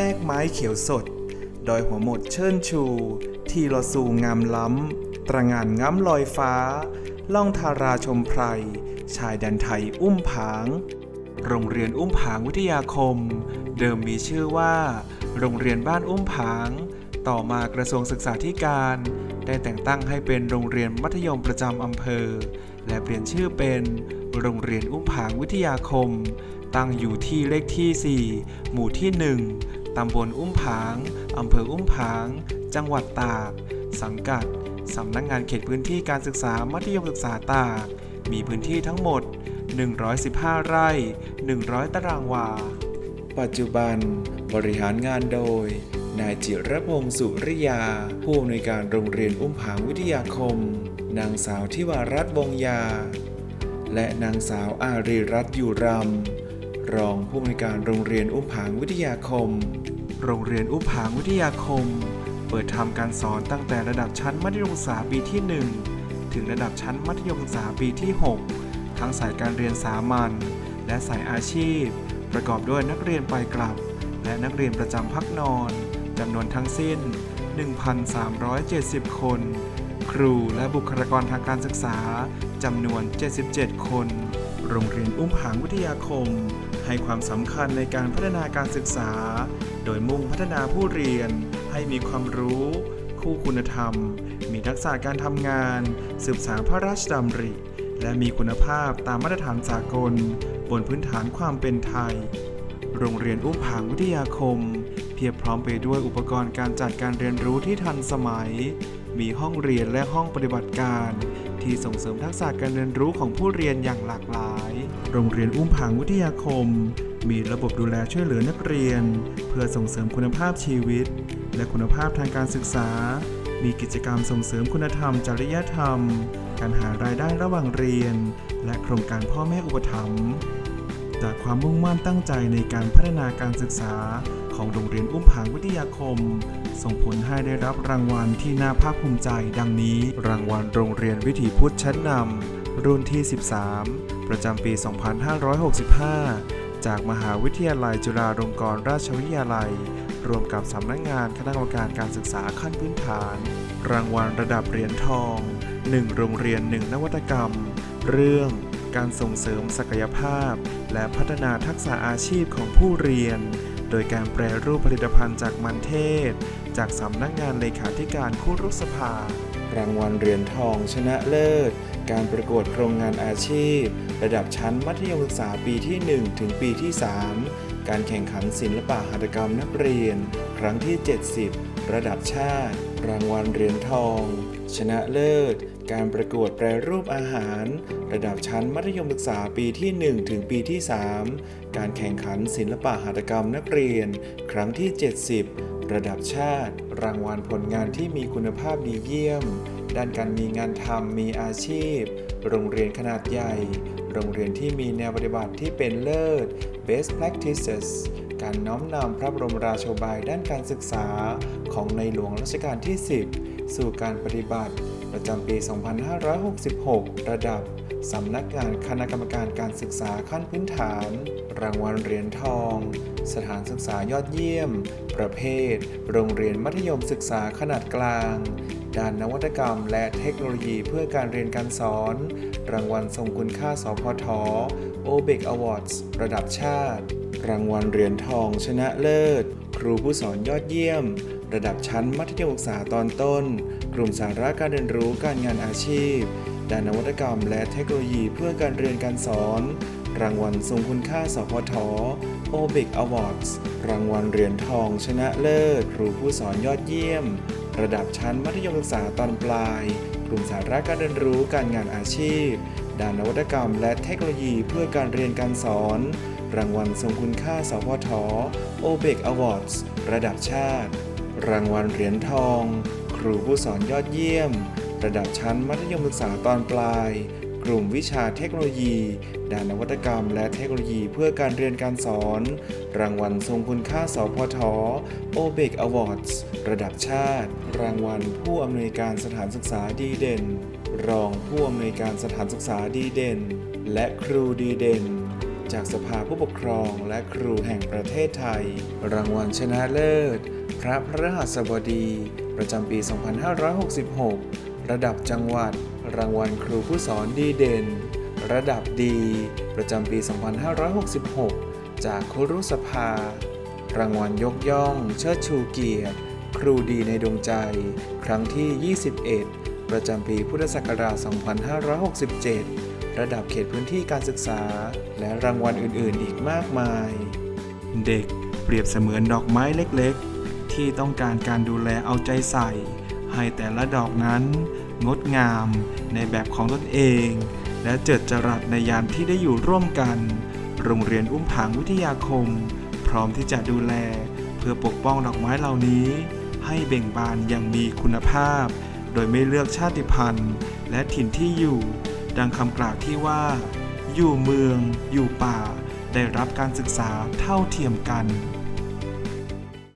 แมกไม้เขียวสด ดอยหัวหมดเชิญชู ทีลอสูงามล้ำ ตระงานง้ำลอยฟ้า ล่องทาราชมไพร ชายแดนไทยอุ้มผาง โรงเรียนอุ้มผางวิทยาคม เดิมมีชื่อว่า โรงเรียนบ้านอุ้มผาง ต่อมากระทรวงศึกษาธิการ ได้แต่งตั้งให้เป็นโรงเรียนมัธยมประจำอำเภอ และเปลี่ยนชื่อเป็นโรงเรียนอุ้มผางวิทยาคมตั้งอยู่ที่เลขที่ 4 หมู่ที่ 1 ตำบลอุ้มผาง อำเภออุ้มผาง จังหวัดตาก สังกัด สำนักงงานเขตพื้นที่การศึกษามัธยมศึกษาตาก มีพื้นที่ทั้งหมด 115 ไร่ 100 ตารางวา ปัจจุบันบริหารงานโดย นายจิรพงศ์สุริยา ผู้อำนวยการโรงเรียนอุ้มผางวิทยาคม นางสาวทิวารัตน์วงยา และนางสาวอารีรัตน์อยู่รำ รองผู้อำนวยการโรงเรียนอุ้มผางวิทยาคม โรงเรียนอุ้มผางวิทยาคม เปิดทำการสอนตั้งแต่ระดับชั้นมัธยมศึกษาปีที่ 1 ถึงระดับชั้นมัธยมศึกษาปีที่ 6 ทั้งสายการเรียนสามัญและสายอาชีพ ประกอบด้วยนักเรียนไปกลับ และนักเรียนประจำพักนอนจำนวนทั้งสิ้น 1,370 คน ครูและบุคลากรทางการศึกษาจำนวน 77 คน โรงเรียนอุ้มผางวิทยาคม ให้ความสำคัญในการพัฒนาการศึกษา โดยมุ่งพัฒนาผู้เรียน ให้มีความรู้ คู่คุณธรรม มีทักษะการทำงาน สืบสานพระราชดำริ และมีคุณภาพตามมาตรฐานสากล บนพื้นฐานความเป็นไทย โรงเรียนอุ้มผางวิทยาคม เพียบพร้อมไปด้วยอุปกรณ์การจัดการเรียนรู้ที่ทันสมัย มีห้องเรียนและห้องปฏิบัติการ ที่ส่งเสริมทักษะการเรียนรู้ของผู้เรียนอย่างหลากหลาย โรงเรียนอุ้มผางวิทยาคม มีระบบดูแลช่วยเหลือนักเรียน เพื่อส่งเสริมคุณภาพชีวิต และคุณภาพทางการศึกษา มีกิจกรรมส่งเสริมคุณธรรม จริยธรรม การหารายได้ระหว่างเรียน และโครงการพ่อแม่อุปถัมภ์จากความมุ่งมั่นตั้งใจในการพัฒนาการศึกษาของโรงเรียนอุ้มผางวิทยาคม ส่งผลให้ได้รับรางวัลที่น่าภาคภูมิใจ ดังนี้ รางวัลโรงเรียนวิถีพุทธชั้นนำ รุ่นที่ 13 ประจำปี 2565 จากมหาวิทยาลัยจุฬาลงกรณราชวิทยาลัย รวมกับสำนักงานคณะกรรมการการศึกษาขั้นพื้นฐาน รางวัลระดับเหรียญทอง 1 โรงเรียน 1 นวัตกรรม เรื่องการส่งเสริมศักยภาพ และพัฒนาทักษะอาชีพของผู้เรียน โดยการแปรรูปผลิตภัณฑ์จากมันเทศ จากสำนักงานเลขาธิการคุรุสภา รางวัลเหรียญทองชนะเลิศ การประกวดโครงงานอาชีพ ระดับชั้นมัธยมศึกษาปีที่ 1 ถึงปีที่ 3 การแข่งขันศิลปะหัตถกรรมนักเรียน ครั้งที่ 70 ระดับชาติ รางวัลเหรียญทอง ชนะเลิศ การประกวดแปรรูปอาหาร ระดับชั้นมัธยมศึกษาปีที่ 1 ถึงปีที่ 3 การแข่งขันศิลปะหัตถกรรมนักเรียน ครั้งที่ 70 ระดับชาติ รางวัลผลงานที่มีคุณภาพดีเยี่ยม ด้านการมีงานทำมีอาชีพ โรงเรียนขนาดใหญ่ โรงเรียนที่มีแนวปฏิบัติที่เป็นเลิศ best practices การน้อมนำพระบรมราโชบายด้านการศึกษาของในหลวงรัชกาลที่ 10 สู่การปฏิบัติ ประจำปี 2566 ระดับสำนักงานคณะกรรมการการศึกษาขั้นพื้นฐาน รางวัลเหรียญทอง สถานศึกษายอดเยี่ยม ประเภท โรงเรียนมัธยมศึกษาขนาดกลาง ด้านนวัตกรรมและเทคโนโลยีเพื่อการเรียนการสอน รางวัลทรงคุณค่าสพท o b e c Awards ระดับชาติ รางวัลเหรียญทองชนะเลิศ ครูผู้สอนยอดเยี่ยม ระดับชั้นมัธยมศึกษาตอนต้น กลุ่มสาระการเรียนรู้การงานอาชีพ ด้านนวัตกรรมและเทคโนโลยีเพื่อการเรียนการสอน รางวัลทรงคุณค่าสพท o b e c Awards รางวัลเหรียญทองชนะเลิศ ครูผู้สอนยอดเยี่ยม ระดับชั้นมัธยมศึกษาตอนปลาย กลุ่มสาระการเรียนรู้การงานอาชีพ ด้านนวัตกรรมและเทคโนโลยีเพื่อการเรียนการสอน รางวัลทรงคุณค่าสพท o b e c Awards ระดับชาติ รางวัลเหรียญทอง ครูผู้สอนยอดเยี่ยม ระดับชั้นมัธยมศึกษาตอนปลาย กลุ่มวิชาเทคโนโลยี ด้านนวัตกรรม และเทคโนโลยีเพื่อการเรียนการสอน รางวัลทรงคุณค่า สพท o b e c Awards ระดับชาติ รางวัลผู้อำนวยการสถานศึกษาดีเด่นรรองผู้อำนวยการสถานศึกษาดีเด่น และครูดีเด่น จากสภาผู้ปกครองและครูแห่งประเทศไทย รางวัลชนะเลิศ พระพระหัสบดี ประจำปี 2566 ระดับจังหวัด รางวัลครูผู้สอนดีเด่น ระดับดี ประจำปี 2566 จากครุสภา รางวัลยกย่อง เชิดชูเกียรติ ครูดีในดวงใจ ครั้งที่ 21 ประจำปีพุทธศักราช 2567 ระดับเขตพื้นที่การศึกษา และรางวัลอื่นๆ อีกมากมาย เด็กเปรียบเสมือนดอกไม้เล็กๆ ที่ต้องการการดูแลเอาใจใส่ ให้แต่ละดอกนั้น งดงามในแบบของตนเอง และเจิดจรัสในยามที่ได้อยู่ร่วมกัน โรงเรียนอุ้มผางวิทยาคม พร้อมที่จะดูแล เพื่อปกป้องดอกไม้เหล่านี้ ให้เบ่งบานอย่างมีคุณภาพ โดยไม่เลือกชาติพันธุ์ และถิ่นที่อยู่ ดังคำกล่าวที่ว่า อยู่เมือง อยู่ป่า ได้รับการศึกษาเท่าเทียมกัน